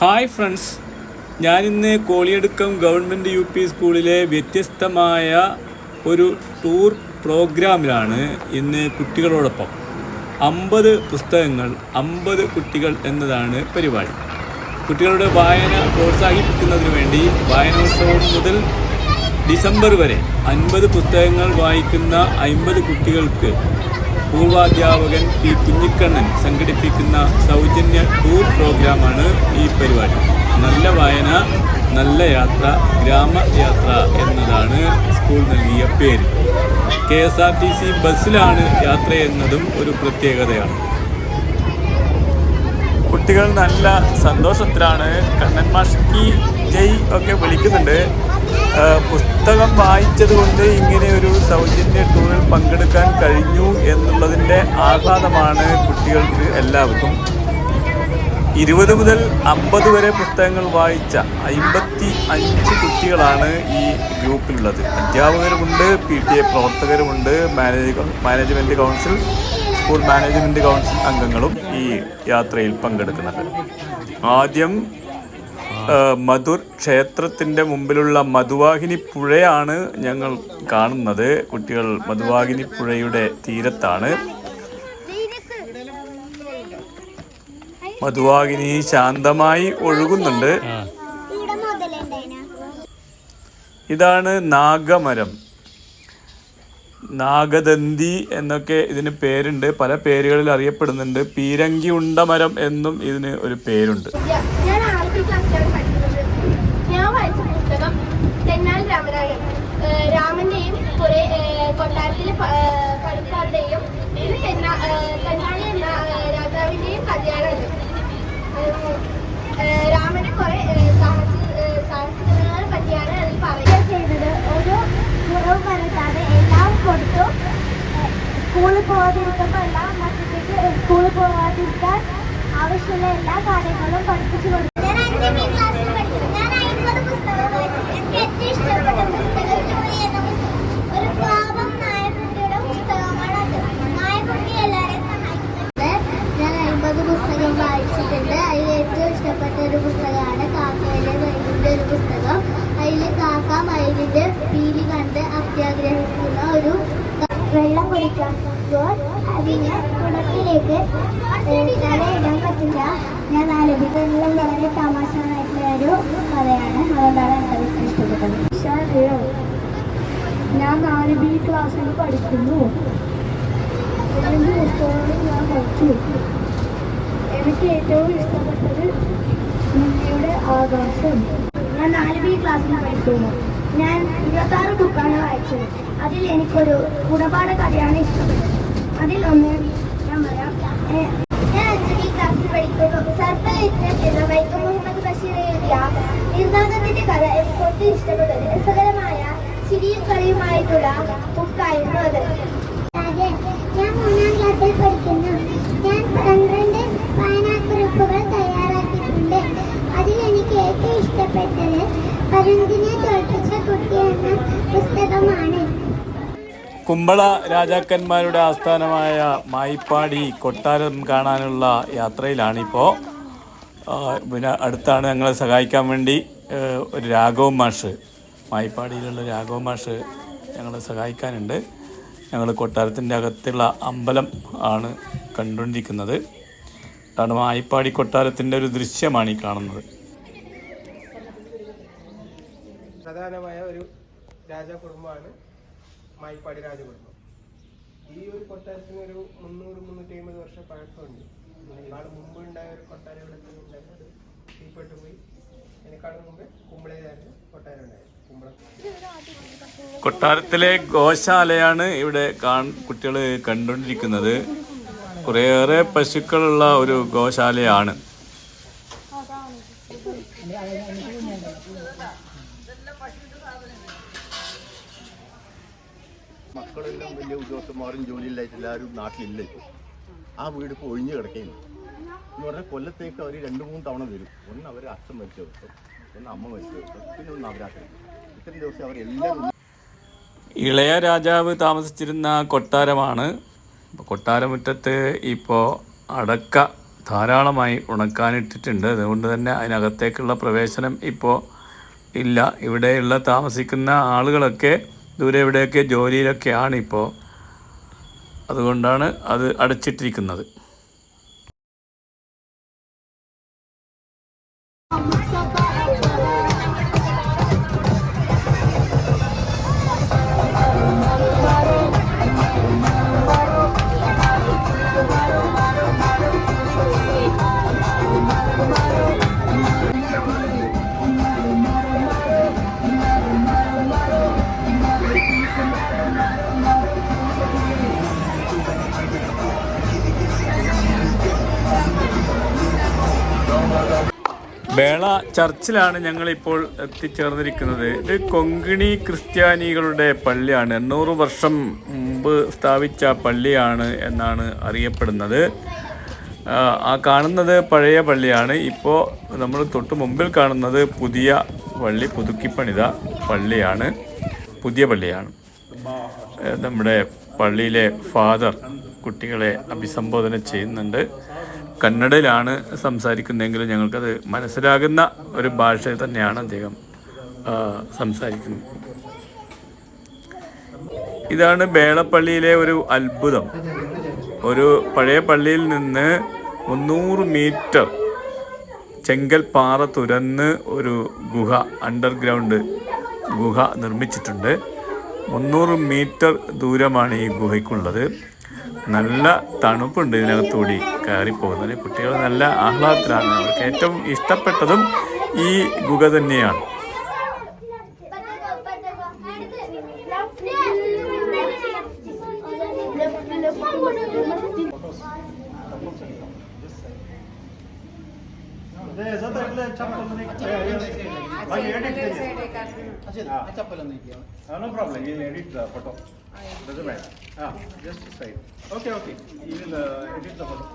Hi friends ഞാനിന്ന് Koliyadukkam government U P സ്കൂളിലെ വ്യത്യസ്തമായ ഒരു ടൂർ പ്രോഗ്രാമിലാണ് ഇന്ന് കുട്ടികളോടൊപ്പം. അമ്പത് പുസ്തകങ്ങൾ അമ്പത് കുട്ടികൾ എന്നതാണ് പരിപാടി. കുട്ടികളുടെ വായന പ്രോത്സാഹിപ്പിക്കുന്നതിന് വേണ്ടി വായനോത്സവം മുതൽ ഡിസംബർ വരെ അൻപത് പുസ്തകങ്ങൾ വായിക്കുന്ന അൻപത് കുട്ടികൾക്ക് പൂർവാധ്യാപകൻ പി കുഞ്ഞിക്കണ്ണൻ സംഘടിപ്പിക്കുന്ന സൗജന്യ ടൂർ പ്രോഗ്രാമാണ് ഈ പരിപാടി. നല്ല വായന നല്ല യാത്ര ഗ്രാമയാത്ര എന്നതാണ് സ്കൂൾ നൽകിയ പേര്. K S R T C ബസ്സിലാണ് യാത്ര എന്നതും ഒരു പ്രത്യേകതയാണ്. കുട്ടികൾ നല്ല സന്തോഷത്തിലാണ്. കണ്ണൻ ജയ് ഒക്കെ വിളിക്കുന്നുണ്ട്. പുസ്തകം വായിച്ചത് കൊണ്ട് ഇങ്ങനെ ഒരു സൗജന്യ ടൂറിൽ പങ്കെടുക്കാൻ കഴിഞ്ഞു എന്നുള്ളതിന്റെ ആഹ്ലാദമാണ് കുട്ടികൾക്ക് എല്ലാവർക്കും. ഇരുപത് മുതൽ അമ്പത് വരെ പുസ്തകങ്ങൾ വായിച്ച അമ്പത്തി അഞ്ച് കുട്ടികളാണ് ഈ ഗ്രൂപ്പിലുള്ളത്. അധ്യാപകരുമുണ്ട് P T A പ്രവർത്തകരുമുണ്ട് manage management council school management council അംഗങ്ങളും ഈ യാത്രയിൽ പങ്കെടുക്കുന്നുണ്ട്. ആദ്യം മധുർ ക്ഷേത്രത്തിന്റെ മുമ്പിലുള്ള മധുവാഹിനി പുഴയാണ് ഞങ്ങൾ കാണുന്നത്. കുട്ടികൾ മധുവാഹിനി പുഴയുടെ തീരത്താണ്. മധുവാഹിനി ശാന്തമായി ഒഴുകുന്നുണ്ട്. ഇതാണ് നാഗമരം. നാഗദന്തി എന്നൊക്കെ ഇതിന് പേരുണ്ട്. പല പേരുകളിൽ അറിയപ്പെടുന്നുണ്ട്. പീരങ്കി ഉണ്ടമരം എന്നും ഇതിന് ഒരു പേരുണ്ട് ഞാൻ ആദ്യ ക്ലാസ്സിലാണ് പഠിക്കുന്നത് ഞാൻ വായിച്ച പുസ്തകം തെന്നാലി രാമനായർ ഏഹ് രാമന്റെയും കുറെ ഏഹ് ഏഹ് കളിക്കാരുടെയും ഇത് എന്ന ഏഹ് രാജാവിന്റെയും കഥയാണ് രാമന്റെ കുറെ സാഹസികതകളെ പറ്റിയാണ് അതിൽ ചെയ്തത് ഒരു കുറവ് എല്ലാം കൊടുത്തു സ്കൂളിൽ പോകാതിരിക്കുമ്പോൾ എല്ലാം മക്കൾക്ക് സ്കൂളിൽ പോകാതിരിക്കാൻ ആവശ്യമുള്ള എല്ലാ കാര്യങ്ങളും പഠിപ്പിച്ചു കൊടുത്തു ഞാൻ അഞ്ചാം ക്ലാസ്സിൽ പഠിക്കുന്നു ഞാൻ അമ്പത് പുസ്തകം വായിച്ചു എനിക്ക് ഏറ്റവും ഇഷ്ടപ്പെട്ട പുസ്തകം ജോലി എന്ന പുസ്തകം ഒരു പാവം നായക്കുട്ടിയുടെ പുസ്തകമാണ് അത് നായക്കുട്ടി എല്ലാവരെയും സഹായിക്കുന്നുണ്ട് ഞാൻ അമ്പത് പുസ്തകം വായിച്ചിട്ടുണ്ട് അതിൽ ഏറ്റവും ഇഷ്ടപ്പെട്ട ഒരു പുസ്തകമാണ് കാക്കയിലെ മയിലിന്റെ ഒരു പുസ്തകം അതിൽ കാക്ക മയിലിന്റെ പീലി കണ്ട് അത്യാഗ്രഹിക്കുന്ന ഒരു വെള്ളം കുടിക്കുമ്പോൾ അതിന് കുടത്തിലേക്ക് തലയിടാൻ പറ്റില്ല. ഞാൻ ആലോചിക്കുന്നത് വളരെ തമാശമായിട്ടുള്ള ഒരു കഥയാണ്. അതുകൊണ്ടാണ് എനിക്ക് ഇഷ്ടപ്പെട്ടത്. ഞാൻ നാല് ബി ക്ലാസ്സിൽ പഠിക്കുന്നു. രണ്ട് പുസ്തകങ്ങൾ ഞാൻ പഠിച്ചു. എനിക്ക് ഏറ്റവും ഇഷ്ടപ്പെട്ടത് നിങ്ങളുടെ ആകാശം. ഞാൻ നാല് ബി ക്ലാസ്സിൽ പഠിക്കുന്നു. ഞാൻ ഇരുപത്താറ് ബുക്കാണ് വായിച്ചത്. അതിൽ എനിക്കൊരു ഗുണപാഠ കഥയാണ് ഇഷ്ടപ്പെട്ടത്. അതിൽ ഒന്ന് ഞാൻ പറയാം ഞാൻ അഞ്ച് ക്ലാസ്സിൽ പഠിക്കുന്നു. സർപ്പലിറ്റം എന്ന വൈക്കം മുഹമ്മദ് ബഷീർ എഴുതിയ. നിർദ്ദാഗത്തിന്റെ കഥ എനിക്ക് ഒട്ടും ഇഷ്ടപ്പെട്ടത് രസകരമായ ചിരിയും കളിയുമായിട്ടുള്ള ബുക്കായിരുന്നു അത്. ഞാൻ മൂന്നാം ക്ലാസ്സിൽ പഠിക്കുന്നു. ഞാൻ പന്ത്രണ്ട് വായനാക്കുറിപ്പുകൾ തയ്യാറാക്കിയിട്ടുണ്ട്. അതിൽ എനിക്ക് ഏറ്റവും ഇഷ്ടപ്പെട്ടത് കുമ്പള രാജാക്കന്മാരുടെ ആസ്ഥാനമായ മായിപ്പാടി കൊട്ടാരം കാണാനുള്ള യാത്രയിലാണിപ്പോൾ പിന്നെ അടുത്താണ് ഞങ്ങളെ സഹായിക്കാൻ വേണ്ടി ഒരു രാഘവ മാഷ് മായിപ്പാടിയിലുള്ള രാഘവ മാഷ് ഞങ്ങളെ സഹായിക്കാനുണ്ട്. ഞങ്ങൾ കൊട്ടാരത്തിന്റെ അകത്തുള്ള അമ്പലം ആണ് കണ്ടുകൊണ്ടിരിക്കുന്നത്. അതാണ് മായിപ്പാടി കൊട്ടാരത്തിന്റെ ഒരു ദൃശ്യമാണ് ഈ കാണുന്നത്. പ്രധാനമായ ഒരു രാജകുടുംബമാണ് മായിപ്പാടി രാജകുടുംബം. ഈ ഒരു കൊട്ടാരത്തിന് ഒരു മുന്നൂറ് മുന്നൂറ്റി അമ്പത് വർഷം പഴക്കമുണ്ട്. ഇതിനേക്കാൾ മുമ്പ് ഉണ്ടായ ഒരു കൊട്ടാരം ഇവിടെ തന്നെ ഉണ്ടായിരുന്നത് തീപ്പെട്ടു പോയി. അതിനേക്കാളും മുമ്പ് കുമ്പളയിലായിരുന്നു കൊട്ടാരം ഉണ്ടായത്. കൊട്ടാരത്തിലെ ഗോശാലയാണ് ഇവിടെ കുട്ടികൾ കണ്ടുകൊണ്ടിരിക്കുന്നത്. കുറേയേറെ പശുക്കളുള്ള ഒരു ഗോശാലയാണ്. ഉദ്യോഗസ്ഥന്മാരും ജോലിയില്ലായിട്ട് എല്ലാവരും നാട്ടിലില്ല? ഇപ്പോൾ ആ വീട് ഇപ്പോൾ ഒഴിഞ്ഞു കിടക്കുകയും എന്ന് പറഞ്ഞാൽ കൊല്ലത്തേക്ക് അവർ രണ്ട് മൂന്ന് തവണ വരും. ഒന്ന് അവർ അച്ഛൻ മരിച്ച ദിവസം ഒന്ന് അമ്മ മരിച്ച ദിവസം പിന്നെ ഒന്ന് നവരാത്രി. ഇത്രയും ദിവസം അവരെല്ലാവരും ഇളയ രാജാവ് താമസിച്ചിരുന്ന കൊട്ടാരമാണ്. കൊട്ടാരമുറ്റത്ത് ഇപ്പോൾ അടക്ക ധാരാളമായി ഉണക്കാനിട്ടിട്ടുണ്ട്. അതുകൊണ്ട് തന്നെ അതിനകത്തേക്കുള്ള പ്രവേശനം ഇപ്പോൾ ഇല്ല. ഇവിടെയുള്ള താമസിക്കുന്ന ആളുകളൊക്കെ ദൂരെ എവിടെയൊക്കെ ജോലിയിലൊക്കെയാണ് ഇപ്പോൾ അതുകൊണ്ടാണ് അത് അടച്ചിട്ടിരിക്കുന്നത്. ബേള ചർച്ചിലാണ് ഞങ്ങളിപ്പോൾ എത്തിച്ചേർന്നിരിക്കുന്നത്. ഇത് കൊങ്കിണി ക്രിസ്ത്യാനികളുടെ പള്ളിയാണ്. എണ്ണൂറ് വർഷം മുമ്പ് സ്ഥാപിച്ച പള്ളിയാണ് എന്നാണ് അറിയപ്പെടുന്നത്. ആ കാണുന്നത് പഴയ പള്ളിയാണ്. ഇപ്പോൾ നമ്മൾ തൊട്ട് മുമ്പിൽ കാണുന്നത് പുതിയ പള്ളി പുതുക്കിപ്പണിത പള്ളിയാണ്. പുതിയ പള്ളിയാണ്. നമ്മുടെ പള്ളിയിലെ ഫാദർ കുട്ടികളെ അഭിസംബോധന ചെയ്യുന്നുണ്ട്. കന്നഡയിലാണ് സംസാരിക്കുന്നതെങ്കിലും ഞങ്ങൾക്കത് മനസ്സിലാകുന്ന ഒരു ഭാഷ തന്നെയാണ് അദ്ദേഹം സംസാരിക്കുന്നത്. ഇതാണ് ബേളപ്പള്ളിയിലെ ഒരു അത്ഭുതം. ഒരു പഴയ പള്ളിയിൽ നിന്ന് മുന്നൂറ് മീറ്റർ ചെങ്കൽ പാറ തുരന്ന് ഒരു ഗുഹ അണ്ടർഗ്രൗണ്ട് ഗുഹ നിർമ്മിച്ചിട്ടുണ്ട്. മുന്നൂറ് മീറ്റർ ദൂരമാണ് ഈ ഗുഹയ്ക്കുള്ളത്. നല്ല തണുപ്പുണ്ട് ഇതിനകത്തൂടി കയറി പോകുന്നത് കുട്ടികൾ നല്ല ആഹ്ലാദത്തിലാണ്. അവർക്ക് ഏറ്റവും ഇഷ്ടപ്പെട്ടതും ഈ ഗുഹ തന്നെയാണ്. Problem. You'll edit the photo. Doesn't matter. Ah, just a side. Okay, okay. You will uh, edit the photo.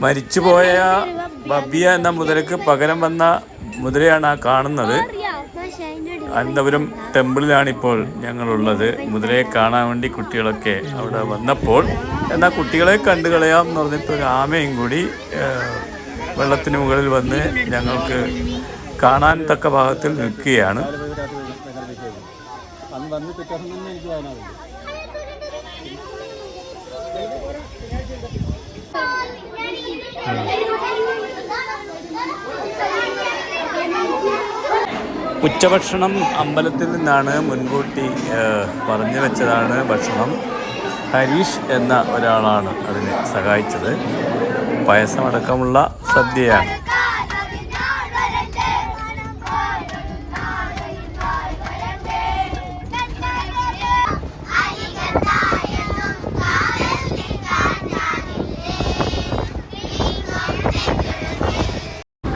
മരിച്ചുപോയ ബബിയ എന്ന മുതലക്ക് പകരം വന്ന മുതലയാണ് ആ കാണുന്നത് അനന്തപുരം ടെമ്പിളിലാണ് ഇപ്പോൾ ഞങ്ങളുള്ളത് മുതലയെ കാണാൻ വേണ്ടി കുട്ടികളൊക്കെ അവിടെ വന്നപ്പോൾ എന്നാൽ കുട്ടികളെ കണ്ടു കളയാം എന്ന് പറഞ്ഞിട്ട് ഒരു ആമയും കൂടി വെള്ളത്തിന് മുകളിൽ വന്ന് ഞങ്ങൾക്ക് കാണാൻ തക്ക ഭാഗത്തിൽ നിൽക്കുകയാണ്. ഉച്ചഭക്ഷണം അമ്പലത്തിൽ നിന്നാണ് മുൻകൂട്ടി പറഞ്ഞു വെച്ചതാണ് ഭക്ഷണം. ഹരീഷ് എന്ന ഒരാളാണ് അതിനെ സഹായിച്ചത്. പായസമടക്കമുള്ള സദ്യയാണ്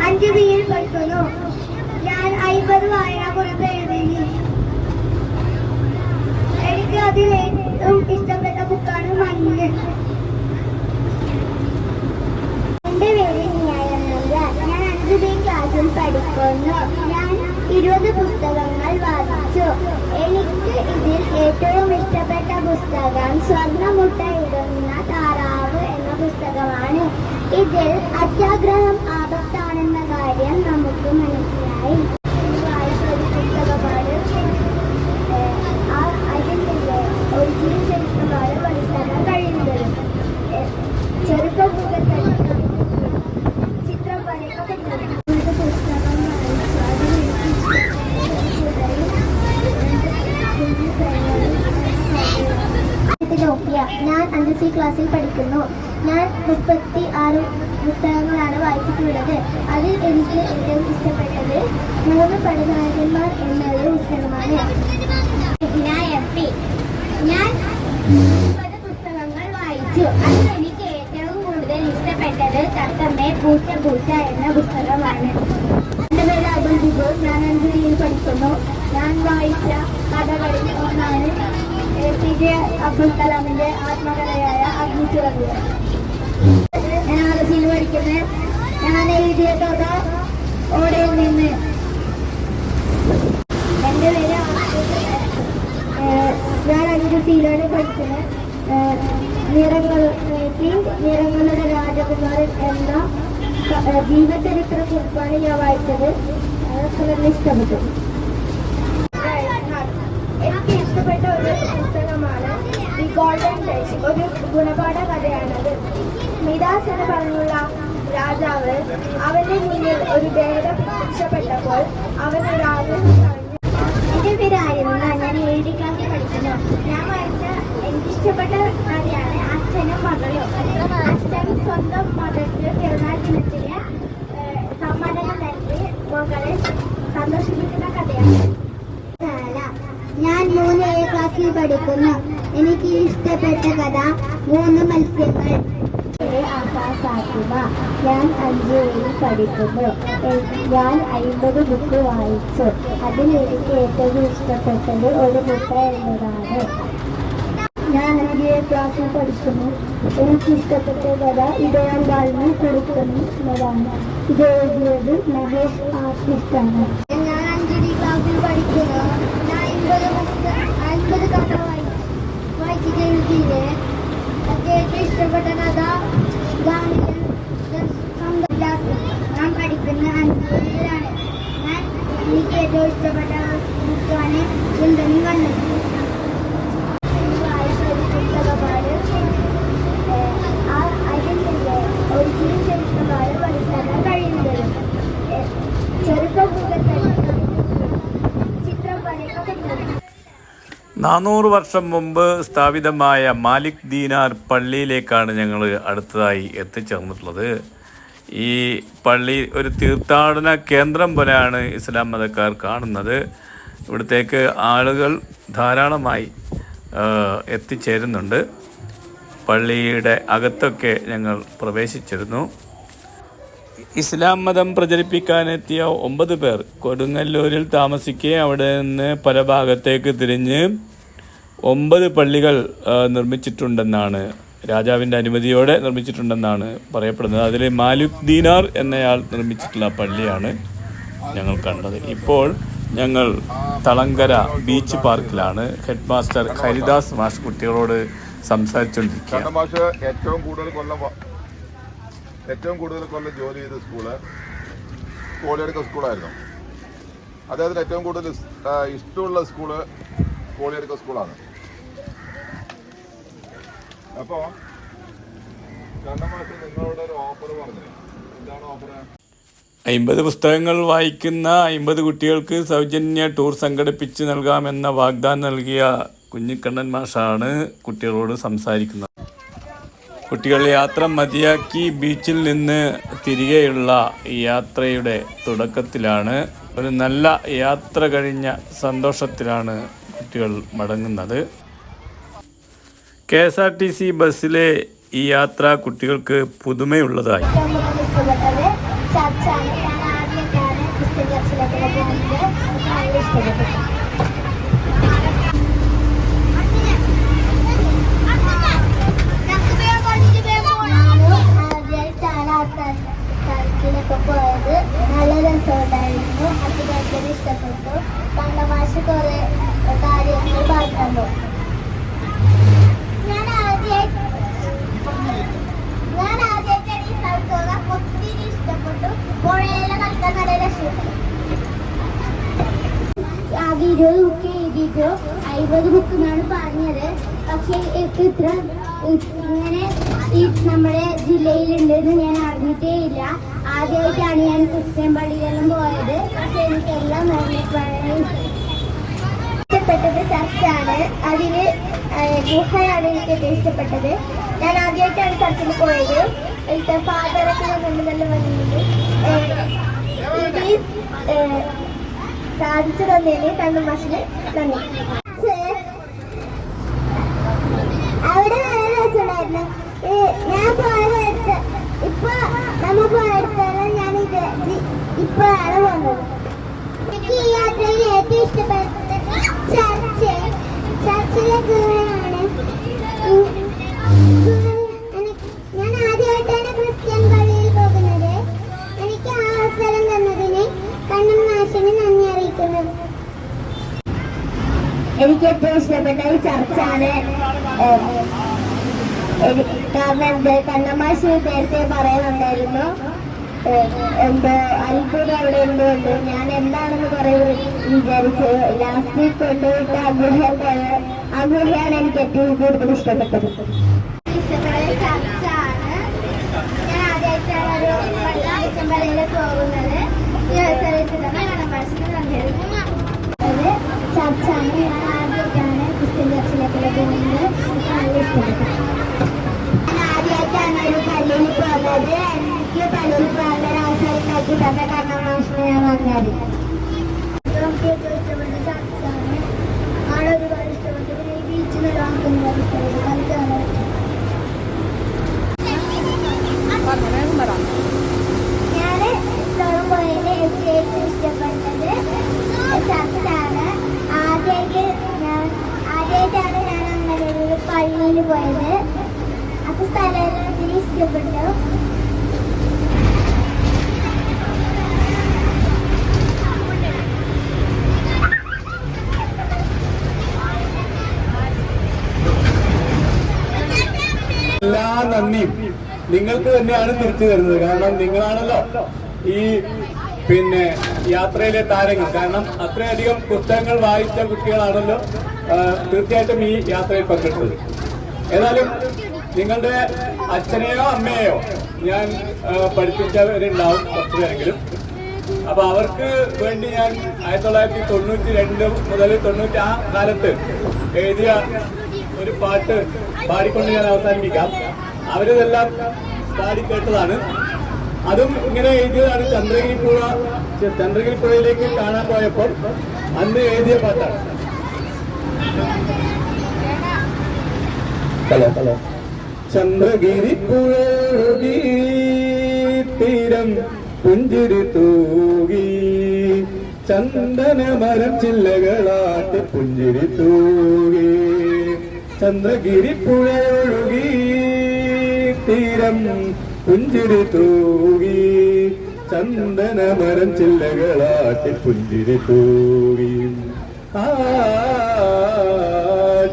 അഞ്ച് ബിയിൽ പഠിക്കുന്നു ഞാൻ അയ്പത് വായന കുറിപ്പ് എഴുതി എനിക്ക് അതിൽ ഏറ്റവും ഇഷ്ടപ്പെട്ട ബുക്കാണ് മഞ്ഞ് എന്റെ പേര് ന്യായമല്ല ഞാൻ അഞ്ച് ബി ക്ലാസ്സിൽ പഠിക്കുന്നു ഞാൻ ഇരുപത് പുസ്തകങ്ങൾ വായിച്ചു എനിക്ക് ഇതിൽ ഏറ്റവും ഇഷ്ടപ്പെട്ട പുസ്തകം സ്വർണമുട്ട ഇടുന്ന താറാവ് എന്ന പുസ്തകമാണ് ഇതിൽ അത്യാഗ്രഹം ആപത്താണെന്ന കാര്യം നമുക്ക് മനസ്സിലായി വായിച്ച ഒരു പുസ്തകമാണ് ഏഹ്, ആ അതിന്റെ ഒറിജിനൽ ചരിത്രമാണ് മനസ്സിലാക്കാൻ കഴിയുന്നത് ഏഹ്, ചെറുപ്പം മുതൽ തന്നെ ചിത്രം വരയൊക്കെ പഠിക്കും. ഒരു പുസ്തകം വായിച്ചു അതിൽ എനിക്ക് നോക്കിയ ഞാൻ അഞ്ച് സി ക്ലാസ്സിൽ പഠിക്കുന്നു. ഞാൻ മുപ്പത്തി ആറ് പുസ്തകങ്ങളാണ് വായിച്ചിട്ടുള്ളത്. അതിൽ എനിക്ക് ഏറ്റവും ഇഷ്ടപ്പെട്ടത് മൂന്ന് പടുനായകന്മാർ എന്നൊരു പുസ്തകമാണ്. ഞാൻ മുപ്പത് പുസ്തകങ്ങൾ വായിച്ചു. അതിൽ എനിക്ക് ഏറ്റവും കൂടുതൽ ഇഷ്ടപ്പെട്ടത് തത്തമ്മേ പൂച്ച പൂച്ച എന്ന പുസ്തകമാണ്. എന്റെ പേര് അബുൽ ബിബു. ഞാൻ അഞ്ചുരിയിൽ പഠിക്കുന്നു. ഞാൻ വായിച്ച കഥകളിൽ ഒന്നാണ് എ പി ജെ അബ്ദുൽ കലാമിന്റെ ആത്മകഥയായ അഗ്നിച്ചുറങ്ങുക ഞാൻ ആർസിയിൽ പഠിക്കുന്നത് ഞാൻ എഴുതിയ കഥ ഓടയിൽ നിന്ന്. എന്റെ പേര് ഞാൻ അഞ്ച് സിയിലാണ് പിങ്ക് നിറങ്ങളുടെ രാജകുമാരൻ എന്ന ജീവചരിത്ര കുറിപ്പാണ് ഞാൻ വായിച്ചത്. അതൊക്കെ നല്ല ഇഷ്ടപ്പെട്ടു എനിക്ക് ഇഷ്ടപ്പെട്ട ഒരു പുസ്തകമാണ് ദി ഗോൾഡൻ ടച്ച് ഒരു ഗുണപാഠ കഥയാണത്. മിദാസ് എന്ന് പറഞ്ഞുള്ള രാജാവ് അവന്റെ മുന്നിൽ ഒരു ദേവത പ്രത്യക്ഷപ്പെട്ടപ്പോൾ അവൻ ഒരു ആഗ്രഹം എന്റെ പേരായിരുന്ന ഞാൻ ഏഴ് ക്ലാസ് പഠിക്കുന്നു. ഞാൻ വായിച്ച എനിക്കിഷ്ടപ്പെട്ട കഥയാണ് അച്ഛനും മകളും. അച്ഛൻ സ്വന്തം മകൾക്ക് പിറന്നാൾ ദിനത്തിന് ഏഹ്, സമ്മാനങ്ങൾ നൽകി മകളെ സന്തോഷിപ്പിക്കുന്ന കഥയാണ് ഞാൻ മൂന്ന് ക്ലാസ്സിൽ പഠിക്കുന്നു. എനിക്ക് ഇഷ്ടപ്പെട്ട കഥ മൂന്ന് മത്സ്യങ്ങൾ. ഞാൻ അഞ്ചേയിൽ പഠിക്കുന്നു. ഞാൻ അയിമ്പത് ബുക്ക് വായിച്ചു. അതിൽ എനിക്ക് ഏറ്റവും ഇഷ്ടപ്പെട്ടത് ഒരു മുട്ട എന്നതാണ്. ഞാൻ അഞ്ചേ ക്ലാസ്സിൽ പഠിക്കുന്നു. എനിക്ക് ഇഷ്ടപ്പെട്ട കഥ ഇടയാൻ വാഴ്ന്നു കൊടുക്കുന്നു എന്നതാണ്. ഇത് എഴുതിയത് മഹേഷ് ആർട്ടിസ്റ്റാണ് ഞാൻ അഞ്ചടി ക്ലാസ്സിൽ പഠിക്കുന്നു ഞാൻ അൻപത് ബുക്ക് അൻപത് കഥ വായിച്ചിട്ട് എഴുതിയില്ലേ എനിക്ക് ഏറ്റവും ഇഷ്ടപ്പെട്ട കഥ ഗാന്ധിയൻ സന്തോഷ് ഞാൻ പഠിക്കുന്ന അഞ്ചിലാണ് ഞാൻ എനിക്ക് ഏറ്റവും ഇഷ്ടപ്പെട്ട ബുക്കാണ് ചിന്തനും കണ്ണൻ വായിച്ച ഒരു പുസ്തകമാണ് ഏഹ്, ആ അതിന്റെ ഒരിക്കലും ചരിത്രമാണ് മനസ്സിലാക്കാൻ കഴിയുന്നത് ഏഹ്, ചെറുപ്പം മുതൽ തന്നെ ചിത്രം വരയ്ക്കാൻ പറ്റുന്നത് നാനൂറ് വർഷം മുമ്പ് സ്ഥാപിതമായ മാലിക് ദീനാർ പള്ളിയിലേക്കാണ് ഞങ്ങൾ അടുത്തതായി എത്തിച്ചേർന്നിട്ടുള്ളത്. ഈ പള്ളി ഒരു തീർത്ഥാടന കേന്ദ്രം പോലെയാണ് ഇസ്ലാം മതക്കാർ കാണുന്നത്. ഇവിടത്തേക്ക് ആളുകൾ ധാരാളമായി എത്തിച്ചേരുന്നുണ്ട്. പള്ളിയുടെ അകത്തൊക്കെ ഞങ്ങൾ പ്രവേശിച്ചിരുന്നു. ഇസ്ലാം മതം പ്രചരിപ്പിക്കാനെത്തിയ ഒമ്പത് പേർ കൊടുങ്ങല്ലൂരിൽ താമസിക്കുകയും അവിടെ നിന്ന് പല ഭാഗത്തേക്ക് തിരിഞ്ഞ് ഒമ്പത് പള്ളികൾ നിർമ്മിച്ചിട്ടുണ്ടെന്നാണ് രാജാവിന്റെ അനുമതിയോടെ നിർമ്മിച്ചിട്ടുണ്ടെന്നാണ് പറയപ്പെടുന്നത്. അതിൽ മാലിക് ദീനാർ എന്നയാൾ നിർമ്മിച്ചിട്ടുള്ള പള്ളിയാണ് ഞങ്ങൾ കണ്ടത്. ഇപ്പോൾ ഞങ്ങൾ തളങ്കര ബീച്ച് പാർക്കിലാണ്. ഹെഡ് മാസ്റ്റർ ഹരിദാസ് മാഷ് കുട്ടികളോട് സംസാരിച്ചുകൊണ്ടിരിക്കുകയാണ്. ഏറ്റവും കൂടുതൽ കൊല്ലം ഏറ്റവും കൂടുതൽ കൊല്ലം ജോലി ചെയ്ത സ്കൂൾ കോളിയടുക്ക സ്കൂളായിരുന്നു. അദ്ദേഹത്തിന് ഏറ്റവും കൂടുതൽ ഇഷ്ടമുള്ള സ്കൂൾ കോളിയടുക്ക സ്കൂളാണ്. അപ്പോ കണ്ണൻ മാഷ് നിങ്ങളോട് ഒരു ഓഫർ പറഞ്ഞു. എന്താണ് ഓഫർ അമ്പത് പുസ്തകങ്ങൾ വായിക്കുന്ന അമ്പത് കുട്ടികൾക്ക് സൗജന്യ ടൂർ സംഘടിപ്പിച്ച് നൽകാമെന്ന വാഗ്ദാനം നൽകിയ കുഞ്ഞിക്കണ്ണൻ മാഷാണ് കുട്ടികളോട് സംസാരിക്കുന്നത്. കുട്ടികൾ യാത്ര മതിയാക്കി ബീച്ചിൽ നിന്ന് തിരികെയുള്ള യാത്രയുടെ തുടക്കത്തിലാണ്. ഒരു നല്ല യാത്ര കഴിഞ്ഞ സന്തോഷത്തിലാണ് കുട്ടികൾ മടങ്ങുന്നത്. K S R T C ബസ്സിലെ ഈ യാത്ര കുട്ടികൾക്ക് പുതുമയുള്ളതായി. പോയത് നല്ല രസമുണ്ടായിരുന്നു കുറെ കാര്യങ്ങൾ പറഞ്ഞു ഞാൻ ആദ്യമായിട്ട് ഞാൻ ആദ്യമായിട്ടാണ് ഈ സ്ഥലത്ത് പോകാൻ ഒത്തിരി ഇഷ്ടപ്പെട്ടു പുഴയിലെ കളിക്കാൻ നല്ല രസമുണ്ട് ആകെ ഇരുപത് ബുക്ക് എഴുതിയിട്ട് അമ്പത് ബുക്ക് എന്നാണ് പറഞ്ഞത് പക്ഷെ എനിക്ക് ഇത്ര ഇങ്ങനെ ഈ നമ്മുടെ ജില്ലയിലുണ്ടെന്ന് ഞാൻ അറിഞ്ഞിട്ടേ ഇല്ല ആദ്യമായിട്ടാണ് ഞാൻ ക്രിസ്ത്യൻ പള്ളിയിലെല്ലാം പോയത് പക്ഷെ എനിക്കെല്ലാം വളരെ ഇഷ്ടപ്പെട്ടത് ചർച്ചാണ് അതിന് ഗുഹയാണ് എനിക്ക് ഏറ്റവും ഇഷ്ടപ്പെട്ടത് ഞാൻ ആദ്യമായിട്ടാണ് ചർച്ചിൽ പോയത്. സാധിച്ചു തന്നെ കണ്ണു മാഷിന് നന്ദി അവിടെ നല്ല രസമുണ്ടായിരുന്നു ഈ ഞാൻ പോയത് ഇപ്പൊ നമ്മ പോയടുത്തെല്ലാം ഞാൻ ഇത് ഇപ്പോഴാണ് വന്നത് എനിക്ക് ഈ യാത്രയിൽ ഏറ്റവും ഇഷ്ടപ്പെട്ടത് ചർച്ച് ചർച്ചിലെ ഗുഹയാണ് ഉം, ഗുഹ- എനിക്ക് ഞാൻ ആദ്യമായിട്ടാണ് ക്രിസ്ത്യൻ പള്ളിയിൽ പോകുന്നത് എനിക്ക് ആ അവസരം തന്നതിന് കണ്ണൻ മാഷിന് നന്ദി അറിയിക്കുന്നു എനിക്ക് ഏറ്റവും ഇഷ്ടപ്പെട്ട ഈ ചർച്ചാണ് കാരണം എന്ത് കണ്ണമാശി നേരത്തെ പറയുന്നുണ്ടായിരുന്നു. എന്തോ അത്ഭുതം അവിടെ എന്തോ ഉണ്ട് ഞാൻ എന്താണെന്ന് പറയുന്നത് വിചാരിച്ച് ലാസ്റ്റിൽ കൊണ്ടുപോയിട്ട് അഗ്രഹം പോയ അഗ്രഹമാണ് എനിക്ക് ഏറ്റവും കൂടുതൽ ഇഷ്ടപ്പെട്ടത്. ഇഷ്ടപ്പെട്ട ചർച്ചാണ്. ഞാൻ ആദ്യമായിട്ടാണ് ഒരു ഡിസംബറിൽ പോകുന്നത്. ചർച്ചാണ്. പോകുന്നത് എനിക്ക് നല്ല ഇഷ്ടപ്പെട്ടു ഞാൻ ആദ്യമായിട്ടാണ് ഒരു പള്ളിയിൽ പോകുന്നത്. എനിക്ക് പള്ളിയിൽ പോകാൻ അവസരം ഉണ്ടാക്കി തന്ന കണ്ണമാഷിനെ ഞാൻ വന്നത് നമുക്ക് ഏറ്റവും ഇഷ്ടപ്പെട്ട ചർച്ചാണ് ആളെ ഒരുപാട് ഇഷ്ടപ്പെട്ടു പിന്നെ ഈ ബീച്ചിൽ നിലവാക്കുന്നത് ഇഷ്ടപ്പെട്ടു കളിക്കാണ് ഞാൻ ലോകം പോയതിൽ എനിക്ക് ഏറ്റവും ഇഷ്ടപ്പെട്ടത് ചർച്ചാണ് ആദ്യമായിട്ട് ഞാൻ ആദ്യമായിട്ടാണ് ഞാൻ അങ്ങനെ ഒരു പള്ളിയിൽ പോയത് അപ്പൊ സ്ഥലം ഒത്തിരി ഇഷ്ടപ്പെട്ടു എല്ലാ നന്ദിയും. നിങ്ങൾക്ക് തന്നെയാണ് തിരിച്ചു തരുന്നത്. കാരണം നിങ്ങളാണല്ലോ ഈ പിന്നെ യാത്രയിലെ താരങ്ങൾ. കാരണം അത്രയധികം പുസ്തകങ്ങൾ വായിച്ച കുട്ടികളാണല്ലോ തീർച്ചയായിട്ടും ഈ യാത്രയിൽ പങ്കെടുത്തത്. ഏതായാലും നിങ്ങളുടെ അച്ഛനെയോ അമ്മയെയോ ഞാൻ പഠിപ്പിച്ചവരുണ്ടാവും കുറച്ച് പേരെങ്കിലും അപ്പൊ അവർക്ക് വേണ്ടി ഞാൻ ആയിരത്തി തൊള്ളായിരത്തി തൊണ്ണൂറ്റി രണ്ട് മുതൽ തൊണ്ണൂറ്റി ആ കാലത്ത് എഴുതിയ ഒരു പാട്ട് പാടിക്കൊണ്ട് ഞാൻ അവസാനിപ്പിക്കാം. അവരിതെല്ലാം പാടി കേട്ടതാണ്. അതും ഇങ്ങനെ എഴുതിയതാണ് ചന്ദ്രഗിരി പുഴ ചന്ദ്രഗിരി പുഴയിലേക്ക് കാണാൻ പോയപ്പോൾ അന്ന് എഴുതിയ പാട്ടാണ്. Hello hello. ചന്ദ്രഗിരി പുഴി തീരം പുഞ്ചിരി തൂകി. ചന്ദന മരം ചില്ലകളാട്ട് പുഞ്ചിരി തൂകി. ചന്ദ്രഗിരി പുഴയൊഴുകി തീരം പുഞ്ചിരി തൂകി. ചന്ദന മരം ചില്ലകളാട്ടി പുഞ്ചിരി തൂകി. ആ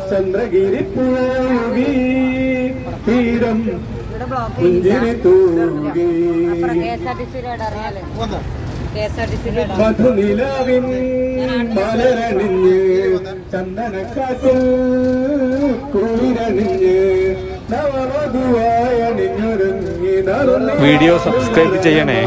ചന്ദ്രഗിരി പുഴയൊഴുകി തീരം പുഞ്ചിരി തൂകി. മധുനിലാവിൻ മലരണിഞ്ഞ് ചന്ദനക്കാറ്റിൽ കുളിരണിഞ്ഞ് വീഡിയോ സബ്സ്ക്രൈബ് ചെയ്യണേ.